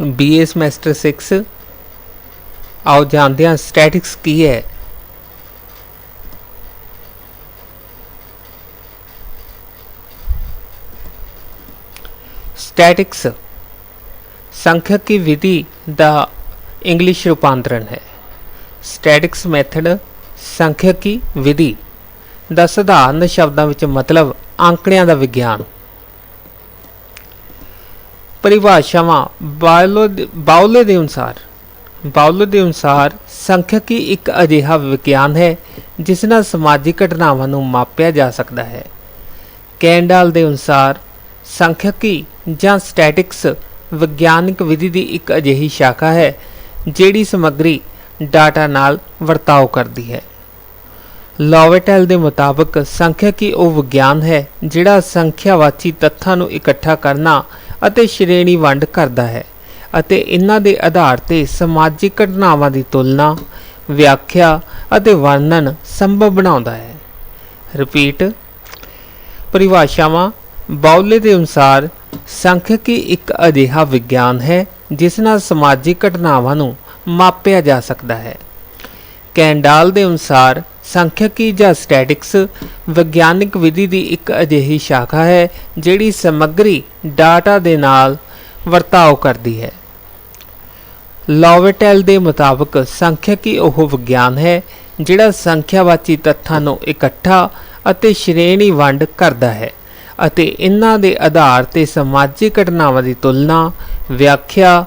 BA semester 6 ਆਓ ਜਾਣਦੇ ਹਾਂ ਸਟੈਟਿਕਸ ਕੀ ਹੈ। ਸਟੈਟਿਕਸ ਸੰਖਿਅਕੀ ਵਿਧੀ ਦਾ ਇੰਗਲਿਸ਼ ਰੂਪਾਂਤਰਣ ਹੈ। ਸਟੈਟਿਕਸ ਮੈਥਡ ਸੰਖਿਅਕੀ ਵਿਧੀ ਦਾ ਸਧਾਰਨ ਸ਼ਬਦਾਂ ਵਿੱਚ ਮਤਲਬ ਅੰਕੜਿਆਂ ਦਾ ਵਿਗਿਆਨ। ਪਰਿਭਾਸ਼ਾਵਾਂ ਬਾਉਲੋ ਬਾਉਲੇ ਦੇ ਅਨੁਸਾਰ, ਬਾਉਲੇ ਦੇ ਅਨੁਸਾਰ ਸੰਖਿਅਕੀ ਇੱਕ ਅਜਿਹਾ ਵਿਗਿਆਨ ਹੈ, ਜਿਸ ਨਾਲ ਸਮਾਜਿਕ ਘਟਨਾਵਾਂ ਨੂੰ ਮਾਪਿਆ ਜਾ ਸਕਦਾ ਹੈ। ਕੈਂਡਾਲ ਦੇ ਅਨੁਸਾਰ ਸੰਖਿਅਕੀ ਜਾਂ ਸਟੈਟਿਕਸ ਵਿਗਿਆਨਕ ਵਿਧੀ ਦੀ ਇੱਕ ਅਜਿਹੀ ਸ਼ਾਖਾ ਹੈ, ਜਿਹੜੀ ਸਮੱਗਰੀ ਡਾਟਾ ਨਾਲ ਵਰਤਾਓ ਕਰਦੀ ਹੈ। ਲੋਵੇਟਲ ਦੇ ਮੁਤਾਬਕ ਸੰਖਿਅਕੀ ਉਹ ਵਿਗਿਆਨ ਹੈ, ਜਿਹੜਾ ਸੰਖਿਆਵਾਚੀ ਤੱਥਾਂ ਨੂੰ ਇਕੱਠਾ ਕਰਨਾ ਅਤੇ ਸ਼੍ਰੇਣੀ ਵੰਡ ਕਰਦਾ ਹੈ ਅਤੇ ਇਹਨਾਂ ਦੇ ਆਧਾਰ ਤੇ ਸਮਾਜਿਕ ਘਟਨਾਵਾਂ ਦੀ ਤੁਲਨਾ, ਵਿਆਖਿਆ ਅਤੇ ਵਰਣਨ ਸੰਭਵ ਬਣਾਉਂਦਾ ਹੈ। ਰਿਪੀਟ ਪਰਿਭਾਸ਼ਾਵਾਂ ਬਾਉਲੇ ਦੇ ਅਨੁਸਾਰ ਸੰਖਿਅਕੀ ਇੱਕ ਅਜਿਹਾ ਵਿਗਿਆਨ ਹੈ ਜਿਸ ਨਾਲ ਸਮਾਜਿਕ ਘਟਨਾਵਾਂ ਨੂੰ ਮਾਪਿਆ ਜਾ ਸਕਦਾ ਹੈ। ਕੈਂਡਾਲ ਦੇ ਅਨੁਸਾਰ ਸੰਖਿਅਕੀ ਜਾਂ ਸਟੈਟਿਕਸ ਵਿਗਿਆਨਕ ਵਿਧੀ ਦੀ ਇੱਕ ਅਜਿਹੀ ਸ਼ਾਖਾ ਹੈ, ਜਿਹੜੀ ਸਮੱਗਰੀ ਡਾਟਾ ਦੇ ਨਾਲ ਵਰਤਾਓ ਕਰਦੀ ਹੈ। ਲੋਵੇਟਲ ਦੇ ਮੁਤਾਬਕ ਸੰਖਿਅਕੀ ਉਹ ਵਿਗਿਆਨ ਹੈ, ਜਿਹੜਾ ਸੰਖਿਆਵਾਚੀ ਤੱਥਾਂ ਨੂੰ ਇਕੱਠਾ ਅਤੇ ਸ਼੍ਰੇਣੀ ਵੰਡ ਕਰਦਾ ਹੈ ਅਤੇ ਇਹਨਾਂ ਦੇ ਆਧਾਰ ਤੇ ਸਮਾਜਿਕ ਘਟਨਾਵਾਂ ਦੀ ਤੁਲਨਾ, ਵਿਆਖਿਆ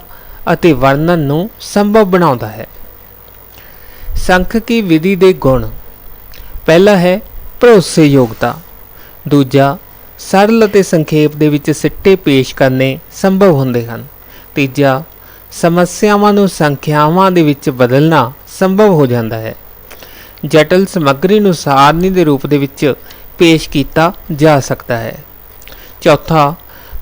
ਅਤੇ ਵਰਣਨ ਨੂੰ ਸੰਭਵ ਬਣਾਉਂਦਾ ਹੈ। ਸੰਖਕੀ ਵਿਧੀ ਦੇ ਗੁਣ ਪਹਿਲਾ ਹੈ ਭਰੋਸੇਯੋਗਤਾ। ਦੂਜਾ, ਸਰਲ ਅਤੇ ਸੰਖੇਪ ਦੇ ਵਿੱਚ ਸਿੱਟੇ ਪੇਸ਼ ਕਰਨੇ ਸੰਭਵ ਹੁੰਦੇ ਹਨ। ਤੀਜਾ, ਸਮੱਸਿਆਵਾਂ ਨੂੰ ਸੰਖਿਆਵਾਂ ਦੇ ਵਿੱਚ ਬਦਲਣਾ ਸੰਭਵ ਹੋ ਜਾਂਦਾ ਹੈ। ਜਟਲ ਸਮੱਗਰੀ ਨੂੰ ਸਾਰਣੀ ਦੇ ਰੂਪ ਦੇ ਵਿੱਚ ਪੇਸ਼ ਕੀਤਾ ਜਾ ਸਕਦਾ ਹੈ। ਚੌਥਾ,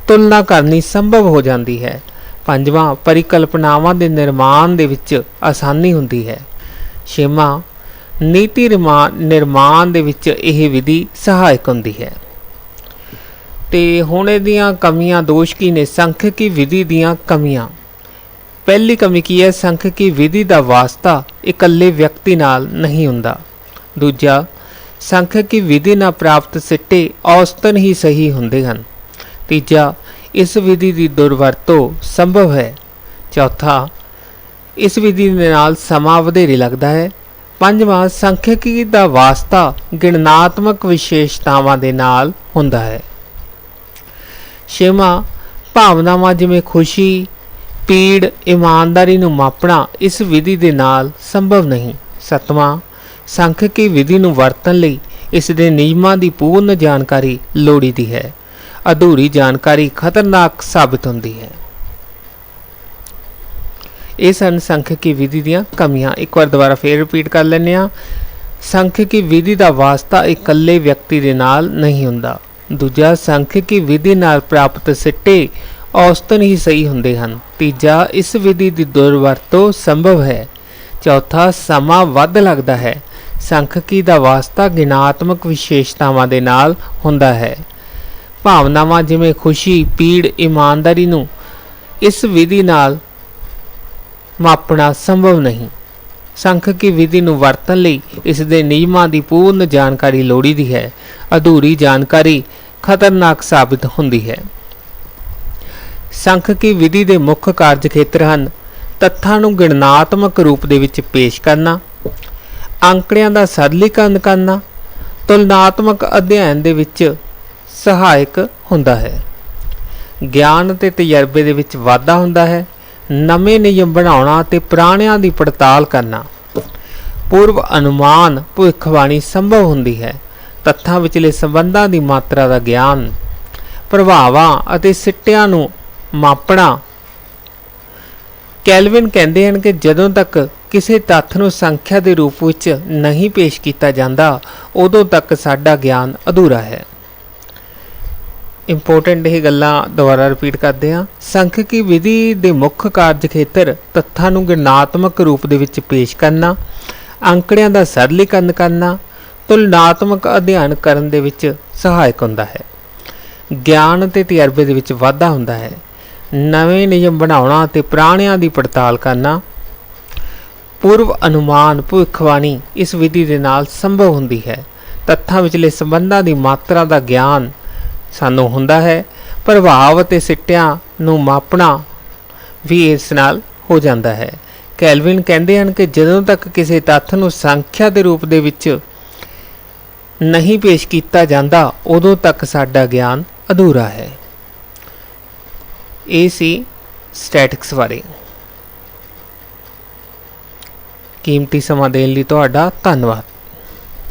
ਤੁਲਨਾ ਕਰਨੀ ਸੰਭਵ ਹੋ ਜਾਂਦੀ ਹੈ। ਪੰਜਵਾਂ, ਪਰਿਕਲਪਨਾਵਾਂ ਦੇ ਨਿਰਮਾਣ ਦੇ ਵਿੱਚ ਆਸਾਨੀ ਹੁੰਦੀ ਹੈ। ਛੇਵਾਂ ਨੀਤੀ ਨਿਰਮਾ- ਨਿਰਮਾਣ ਦੇ ਵਿੱਚ ਇਹ ਵਿਧੀ ਸਹਾਇਕ ਹੁੰਦੀ ਹੈ। ਤੇ ਹੁਣ ਇਹਦੀਆਂ ਕਮੀਆਂ ਦੋਸ਼ ਕੀ ਨੇ? ਸੰਖਿਅਕੀ ਵਿਧੀ ਦੀਆਂ ਕਮੀਆਂ। ਪਹਿਲੀ ਕਮੀ ਕੀ ਹੈ? ਸੰਖਿਅਕੀ ਵਿਧੀ ਦਾ ਵਾਸਤਾ ਇਕੱਲੇ ਵਿਅਕਤੀ ਨਾਲ ਨਹੀਂ ਹੁੰਦਾ। ਦੂਜਾ ਸੰਖਿਅਕੀ ਵਿਧੀ ਨਾਲ ਪ੍ਰਾਪਤ ਸਿੱਟੇ ਔਸਤਨ ਹੀ ਸਹੀ ਹੁੰਦੇ ਹਨ। ਤੀਜਾ, ਇਸ ਵਿਧੀ ਦੀ ਦੁਰਵਰਤੋਂ ਸੰਭਵ ਹੈ। ਚੌਥਾ, ਇਸ ਵਿਧੀ ਦੇ ਨਾਲ ਸਮਾਂ ਵਧੇਰੇ ਲੱਗਦਾ ਹੈ। ਪੰਜਵਾਂ ਸੰਖਿਅਕੀ ਦਾ ਵਾਸਤਾ ਗਿਣਨਾਤਮਕ ਵਿਸ਼ੇਸ਼ਤਾਵਾਂ ਦੇ ਨਾਲ ਹੁੰਦਾ ਹੈ। ਛੇਵਾਂ, ਭਾਵਨਾਵਾਂ ਜਿਵੇਂ ਖੁਸ਼ੀ, ਪੀੜ, ਇਮਾਨਦਾਰੀ ਨੂੰ ਮਾਪਣਾ ਇਸ ਵਿਧੀ ਦੇ ਨਾਲ ਸੰਭਵ ਨਹੀਂ। ਸਤਵਾਂ, ਸੰਖਿਅਕੀ ਵਿਧੀ ਨੂੰ ਵਰਤਣ ਲਈ ਇਸ ਦੇ ਨਿਯਮਾਂ ਦੀ ਪੂਰਨ ਜਾਣਕਾਰੀ ਲੋੜੀਦੀ ਹੈ। ਅਧੂਰੀ ਜਾਣਕਾਰੀ ਖਤਰਨਾਕ ਸਾਬਤ ਹੁੰਦੀ ਹੈ। ਇਹ ਸਨ ਸੰਖਿਅਕੀ ਵਿਧੀ ਦੀਆਂ ਕਮੀਆਂ। ਇੱਕ ਵਾਰ ਦੁਬਾਰਾ ਫੇਰ ਰਿਪੀਟ ਕਰ ਲੈਂਦੇ ਹਾਂ। ਸੰਖਿਅਕੀ ਵਿਧੀ ਦਾ ਵਾਸਤਾ ਇਕੱਲੇ ਵਿਅਕਤੀ ਦੇ ਨਾਲ ਨਹੀਂ ਹੁੰਦਾ। ਦੂਜਾ ਸੰਖਿਅਕੀ ਵਿਧੀ ਨਾਲ ਪ੍ਰਾਪਤ ਸਿੱਟੇ ਔਸਤਨ ਹੀ ਸਹੀ ਹੁੰਦੇ ਹਨ। ਤੀਜਾ, ਇਸ ਵਿਧੀ ਦੀ ਦੁਰਵਰਤੋਂ ਸੰਭਵ ਹੈ। ਚੌਥਾ, ਸਮਾਂ ਵੱਧ ਲੱਗਦਾ ਹੈ। ਸੰਖਿਅਕੀ ਦਾ ਵਾਸਤਾ ਗਿਣਾਤਮਕ ਵਿਸ਼ੇਸ਼ਤਾਵਾਂ ਦੇ ਨਾਲ ਹੁੰਦਾ ਹੈ। ਭਾਵਨਾਵਾਂ ਜਿਵੇਂ ਖੁਸ਼ੀ ਪੀੜ ਇਮਾਨਦਾਰੀ ਨੂੰ ਇਸ ਵਿਧੀ ਨਾਲ ਮਾਪਣਾ ਸੰਭਵ ਨਹੀਂ। ਸੰਖਕੀ ਵਿਧੀ ਨੂੰ ਵਰਤਣ ਲਈ ਇਸ ਦੇ ਨਿਯਮਾਂ ਦੀ ਪੂਰਨ ਜਾਣਕਾਰੀ ਲੋੜੀਦੀ ਹੈ। ਅਧੂਰੀ ਜਾਣਕਾਰੀ ਖਤਰਨਾਕ ਸਾਬਿਤ ਹੁੰਦੀ ਹੈ। ਸੰਖਕੀ ਵਿਧੀ ਦੇ ਮੁੱਖ ਕਾਰਜ ਖੇਤਰ ਹਨ ਤੱਥਾਂ ਨੂੰ ਗਣਨਾਤਮਕ ਰੂਪ ਦੇ ਵਿੱਚ ਪੇਸ਼ ਕਰਨਾ, ਅੰਕੜਿਆਂ ਦਾ ਸਰਲੀਕਰਨ ਕਰਨਾ, ਤੁਲਨਾਤਮਕ ਅਧਿਐਨ ਦੇ ਵਿੱਚ ਸਹਾਇਕ ਹੁੰਦਾ ਹੈ। ਗਿਆਨ ਅਤੇ ਤਜਰਬੇ ਦੇ ਵਿੱਚ ਵਾਧਾ ਹੁੰਦਾ ਹੈ। ਨਵੇਂ ਨਿਯਮ ਬਣਾਉਣਾ ਤੇ ਪੁਰਾਣਿਆਂ ਦੀ ਪੜਤਾਲ ਕਰਨਾ। ਪੂਰਵ ਅਨੁਮਾਨ ਭਵਿੱਖਬਾਣੀ ਸੰਭਵ ਹੁੰਦੀ ਹੈ। ਤੱਥਾਂ ਵਿਚਲੇ ਸੰਬੰਧਾਂ ਦੀ ਮਾਤਰਾ ਦਾ ਗਿਆਨ, ਪ੍ਰਭਾਵਾਂ ਅਤੇ ਸਿੱਟਿਆਂ ਨੂੰ ਮਾਪਣਾ। ਕੈਲਵਿਨ ਕਹਿੰਦੇ ਹਨ ਕਿ ਜਦੋਂ ਤੱਕ ਕਿਸੇ ਤੱਥ ਨੂੰ ਸੰਖਿਆ ਦੇ ਰੂਪ ਵਿੱਚ ਨਹੀਂ ਪੇਸ਼ ਕੀਤਾ ਜਾਂਦਾ, ਉਦੋਂ ਤੱਕ ਸਾਡਾ ਗਿਆਨ ਅਧੂਰਾ ਹੈ। ਇੰਪੋਰਟੈਂਟ ਇਹ ਗੱਲਾਂ ਦੁਬਾਰਾ ਰਿਪੀਟ ਕਰਦੇ ਹਾਂ। ਸੰਖਕੀ ਵਿਧੀ ਦੇ ਮੁੱਖ ਕਾਰਜ ਖੇਤਰ ਤੱਥਾਂ ਨੂੰ ਗਿਣਨਾਤਮਕ ਰੂਪ ਦੇ ਵਿੱਚ ਪੇਸ਼ ਕਰਨਾ, ਅੰਕੜਿਆਂ ਦਾ ਸਰਲੀਕਰਨ ਕਰਨਾ, ਤੁਲਨਾਤਮਕ ਅਧਿਐਨ ਕਰਨ ਦੇ ਵਿੱਚ ਸਹਾਇਕ ਹੁੰਦਾ ਹੈ। ਗਿਆਨ ਅਤੇ ਤਜਰਬੇ ਦੇ ਵਿੱਚ ਵਾਧਾ ਹੁੰਦਾ ਹੈ। ਨਵੇਂ ਨਿਯਮ ਬਣਾਉਣਾ ਤੇ ਪੁਰਾਣਿਆਂ ਦੀ ਪੜਤਾਲ ਕਰਨਾ, ਪੂਰਵ ਅਨੁਮਾਨ, ਭਵਿੱਖਬਾਣੀ ਇਸ ਵਿਧੀ ਦੇ ਨਾਲ ਸੰਭਵ ਹੁੰਦੀ ਹੈ। ਤੱਥਾਂ ਵਿਚਲੇ ਸੰਬੰਧਾਂ ਦੀ ਮਾਤਰਾ ਦਾ ਗਿਆਨ ਸਾਨੂੰ ਹੁੰਦਾ ਹੈ, ਪ੍ਰਭਾਵ ਅਤੇ ਸਿੱਟਿਆਂ ਨੂੰ ਮਾਪਣਾ ਵੀ ਇਸ ਨਾਲ ਹੋ ਜਾਂਦਾ ਹੈ। ਕੈਲਵਿਨ ਕਹਿੰਦੇ ਹਨ ਕਿ ਜਦੋਂ ਤੱਕ ਕਿਸੇ ਤੱਥ ਨੂੰ ਸੰਖਿਆ ਦੇ ਰੂਪ ਦੇ ਵਿੱਚ ਨਹੀਂ ਪੇਸ਼ ਕੀਤਾ ਜਾਂਦਾ, ਉਦੋਂ ਤੱਕ ਸਾਡਾ ਗਿਆਨ ਅਧੂਰਾ ਹੈ। ਇਹ ਸੀ ਸਟੈਟਿਕਸ ਬਾਰੇ। ਕੀਮਤੀ ਸਮਾਂ ਦੇਣ ਲਈ ਤੁਹਾਡਾ ਧੰਨਵਾਦ।